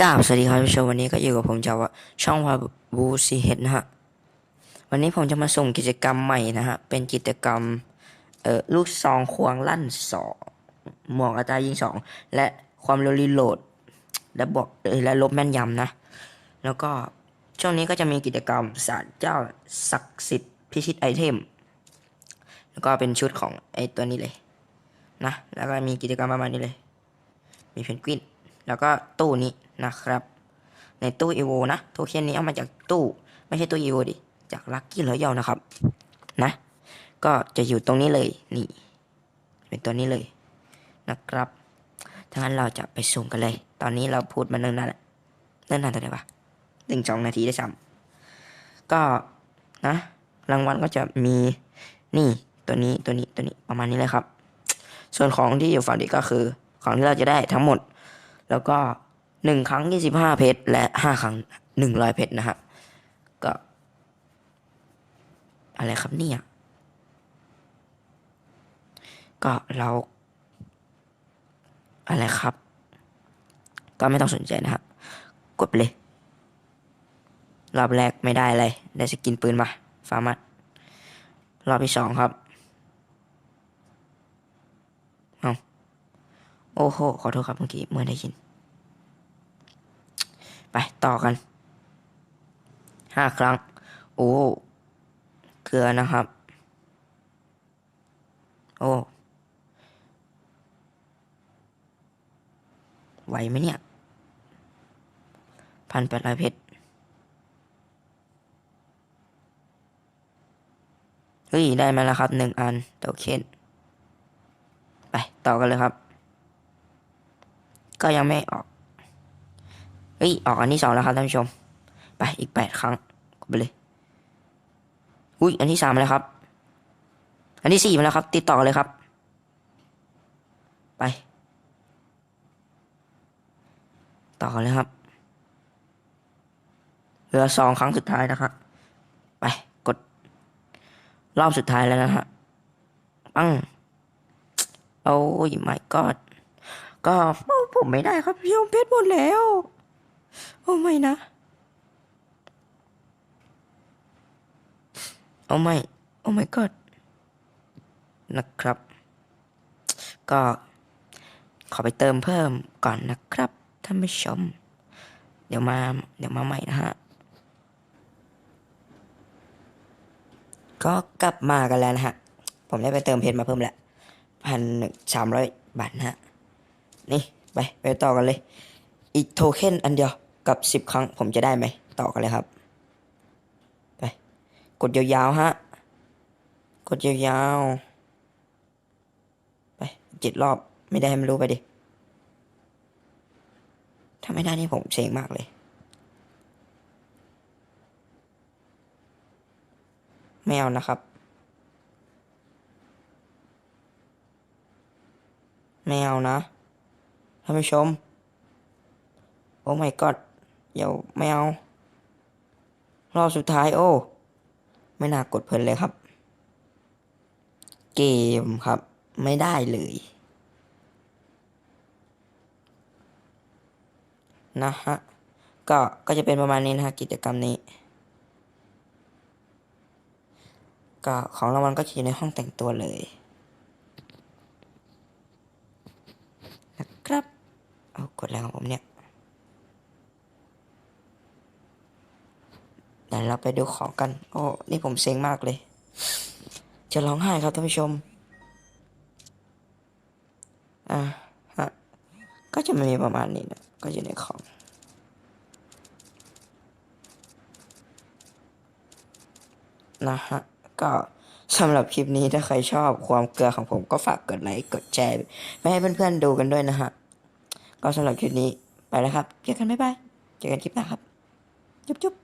กราบสวัสดีครับผู้ชมวันนี้ก็อยู่กับผมจาวะช่องวาบูซีเฮดนะฮะวันนี้ผมจะมาส่งกิจกรรมใหม่นะฮะเป็นกิจกรรมเอ่อลูกซองควงลั่นสองหมวกอัตรายิงสองและความเร็วรีโหลด และบอกเอ่อและลบแม่นยำนะ แล้วก็ช่วงนี้ก็จะมีกิจกรรมศาสตร์เจ้าศักดิ์สิทธิ์พิชิตไอเทม แล้วก็เป็นชุดของไอตัวนี้เลยนะแล้วก็มีกิจกรรมประมาณนี้เลย มีเพนกวิน แล้วก็ตู้นี้นะครับ ในตู้อีโวนะโทเค็นนี้เอามาจากตู้ไม่ใช่ตู้อีโวดิจากลัคกี้รอยัลนะครับนะก็จะอยู่ตรงนี้เลยนี่ เป็นตัวนี้เลยนะครับถ้างั้นเราจะไปสุ่มกันเลย ตอนนี้เราพูดมาเนิ่นนานแล้วเนิ่นนานเท่าไหร่วะหนึ่งสองนาทีได้ซ้ำก็นะรางวัลก็จะมีนี่ตัวนี้ตัวนี้ตัวนี้ประมาณนี้เลยครับ ส่วนของที่อยู่ฝั่งนี้ก็คือ ของที่เราจะได้ทั้งหมด แล้วก็หนึ่งครั้งยี่สิบห้าเพชรและห้าครั้งหนึ่งร้อยเพชรนะฮะก็ อะไรครับเนี่ย ก็เรา อะไรครับ ก็ไม่ต้องสนใจนะฮะกดไปเลย รอบแรกไม่ได้อะไร ได้สกินปืนมา ฟาร์มัดรอบที่สองครับ เอาโอ้โห ขอโทษครับเมื่อกี้เมื่อได้ยิน ไปต่อกันห้าครั้ง โอ้ เกลือนะครับ โอ้ไหวไหมเนี่ยพันแปดร้อยเพชรเฮ้ย ได้มาแล้วครับหนึ่งอันโตเค็นไป ต่อกันเลยครับ ก็ยังไม่ออก เฮ้ย ออกอันที่สองแล้วครับท่านผู้ชม ไปอีกแปดครั้งกดไปเลย อุ้ย อันที่สามแล้วครับ อันที่สี่มาแล้วครับ ติดต่อเลยครับ ไป ต่อเลยครับ เหลือสองครั้งสุดท้ายนะครับ ไป กด รอบสุดท้ายแล้วนะฮะปังโอ้ยไม่กอด ก็ผมไม่ได้ครับพี่ผมเพชรหมดแล้ว โอ้ไม่นะโอ้ไม่โอ้ไม่กอดนะครับ ก็ขอไปเติมเพิ่มก่อนนะครับท่านผู้ชม เดี๋ยวมาเดี๋ยวมาใหม่นะฮะก็กลับมากันแล้วนะฮะ ผมได้ไปเติมเพชรมาเพิ่มแล้วพันหนึ่งสามร้อยบาทนะฮะ นี่ไปไปต่อกันเลย อีกโทเค็นอันเดียวกับสิบครั้งผมจะได้ไหม ต่อกันเลยครับ ไป กดยาวๆฮะ กดยาวๆ ไปเจ็ดรอบไม่ได้ให้มันรู้ไปดิ ถ้าไม่ได้นี่ผมเซ็งมากเลย ไม่เอานะครับ ไม่เอานะานผู้ชม โอ้ my god เดี๋ยวไม่เอา รอบสุดท้ายโอ้ ไม่น่ากดเพลินเลยครับ เกมครับ ไม่ได้เลยนะฮะ ก็ ก็จะเป็นประมาณนี้นะฮะกิจกรรมนี้ ก็ของรางวัลก็จะอยู่ในห้องแต่งตัวเลย นะครับ เอากดแล้วของผมเนี่ย เดี๋ยวเราไปดูของกัน โอ้ นี่ผมเซ็งมากเลย จะร้องไห้ครับท่านผู้ชม อ่าฮะ ก็จะมีประมาณนี้นะ ก็อยู่ในของ นะฮะ ก็สำหรับคลิปนี้ถ้าใครชอบความเกลือของผมก็ฝากกดไลค์กดแชร์ไปให้เพื่อนๆดูกันด้วยนะฮะ ก็สำหรับคลิปนี้ไปแล้วครับ เจอกันบ๊ายบาย เจอกันคลิปหน้าครับ จุ๊บ